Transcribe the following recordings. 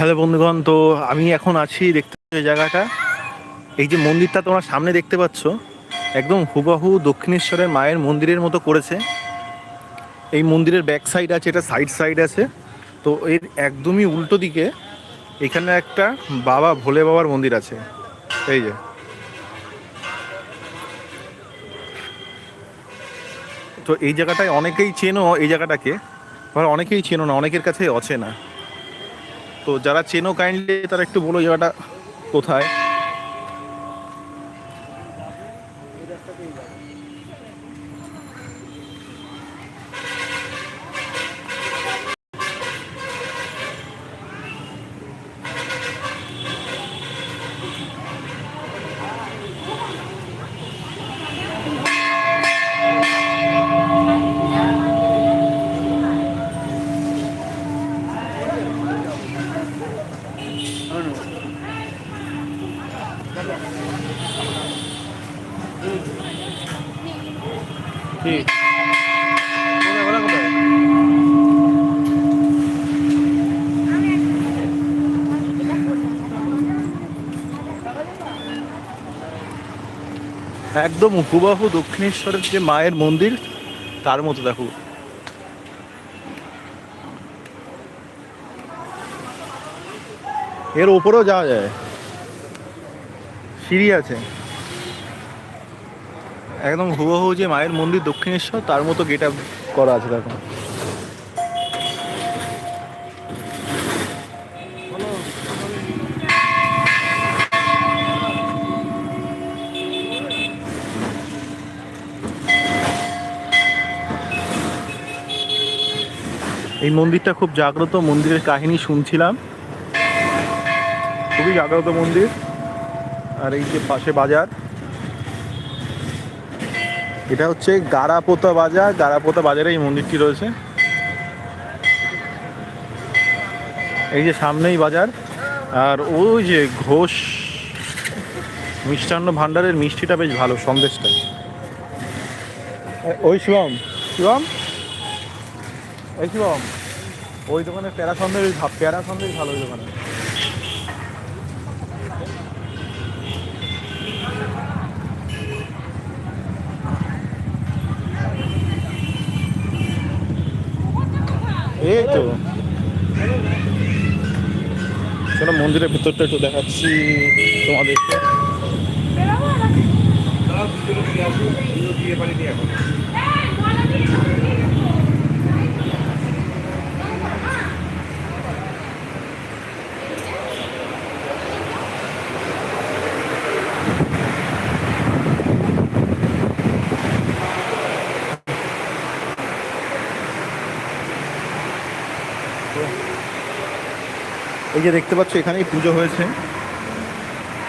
Hello বন্ধুগণ, তো আমি এখন আছি দেখতে এই জায়গাটা। এই যে মন্দিরটা তোমরা সামনে দেখতে পাচ্ছ, একদম হুবাহু দক্ষিণেশ্বরের মায়ের মন্দিরের মতো করেছে। এই মন্দিরের ব্যাক সাইড আছে, এটা সাইড সাইড আছে। তো এর একদমই উল্টো দিকে এখানে একটা বাবা ভোলে বাবার মন্দির আছে। এই যে। তো এই জায়গাটায় অনেকেই চেনো এই জায়গাটাকে, আবার অনেকেই চেনো না, অনেকের কাছে অচেনা। তো যারা চেনো কাইন্ডলি তারা একটু বলো জায়গাটা কোথায়? একদম হুবাহু দক্ষিণেশ্বরের যে মায়ের মন্দির তার মতো দেখো। এর ওপরেও যাওয়া যায়। সিঁড়ি আছে। একদম হুবহু যে মায়ের মন্দির দক্ষিণেশ্বর, তার মতো গেট আপ করা আছে দেখো। এই মন্দিরটা খুব জাগ্রত মন্দিরের কাহিনী শুনছিলাম। খুবই জাগ্রত মন্দির। আর এই যে পাশে বাজার। এটা হচ্ছে গারাপোতা বাজার। গারাপোতা বাজারে এই মন্দিরটি রয়েছে। এই যে সামনেই বাজার। আর ওই যে ঘোষ মিষ্টান্ন ভাণ্ডারের মিষ্টিটা বেশ ভালো সন্দেশটা ওই শিবম। শিবম? ওই শিবম ওই দোকানে প্যারা সন্দেশ প্যারা সন্দেশ ভালো ওই দোকানে চলো মন্দিরের ভিতরটা একটু দেখাচ্ছি তোমাদেরকে এই যে দেখতে পাচ্ছ, এখানেই পুজো হয়েছে।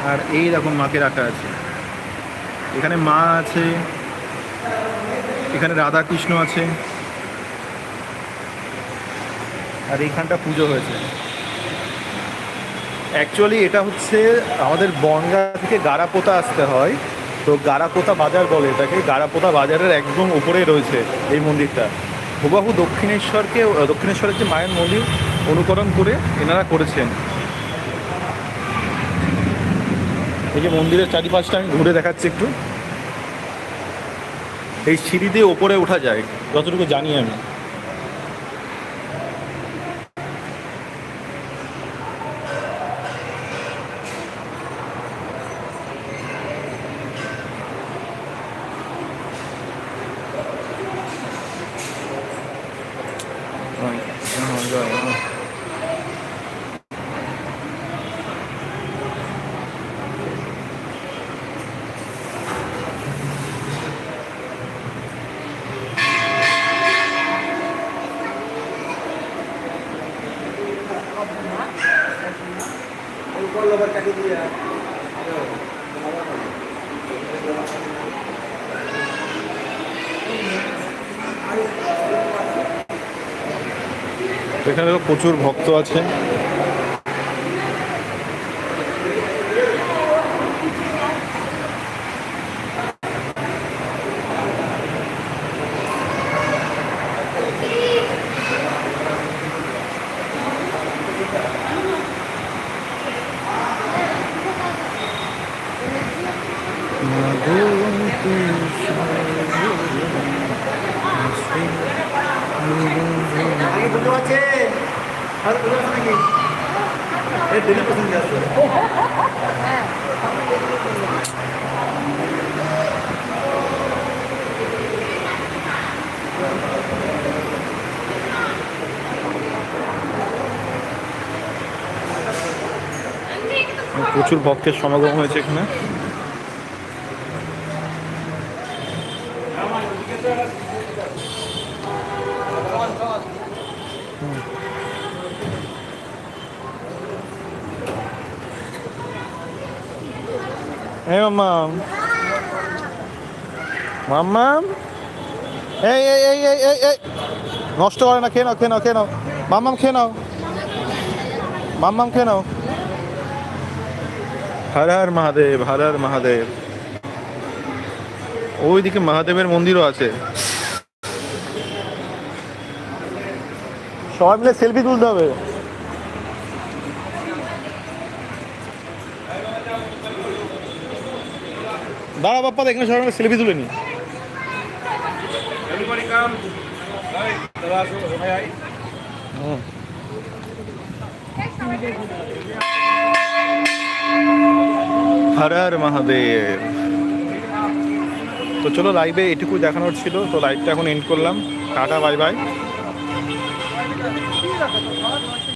আর এই রকম মাকে রাখা আছে। এখানে মা আছে, এখানে রাধা কৃষ্ণ আছে। আর এইখানটা পুজো হয়েছে। অ্যাকচুয়ালি এটা হচ্ছে আমাদের বনগা থেকে গারাপোতা আসতে হয়। তো গারাপোতা বাজার বলে এটাকে। গারাপোতা বাজারের একদম উপরেই রয়েছে এই মন্দিরটা। হুবাহু দক্ষিণেশ্বরকে দক্ষিণেশ্বরের যে মায়ের মন্দির অনুকরণ করে এনারা করেছেন। এই যে মন্দিরের চারিপাশটা আমি ঘুরে দেখাচ্ছি একটু। এই সিঁড়ি দিয়ে ওপরে ওঠা যায়, যতটুকু জানি আমি। জয় হ্যাঁ, এখানে তো প্রচুর ভক্ত আছে Thank you. প্রচুর ভক্তের সমাগম হয়েছে এখানে। এই মাম্মাম মাম্মাম এই এই এই এই এই এই নষ্ট করে না খেয়ে নাও খেয়ে নাও খেয়ে নাও। মাম্মাম খেয়ে নাও। মাম্মাম খেয়ে নাও। হর হর মহাদেব হর হর মহাদেব। ওইদিকে মহাদেবের মন্দিরও আছে। সবাই মিলে সেলফি তুলতে হবে। দাঁড়া বাপ্পা এখানে সবাই মিলে সেলফি তুলে নি. হর হর মহাদেব। তো চলো লাইভে এটুকু দেখানোর ছিল, তো লাইভটা এখন এন্ড করলাম। Tata bye bye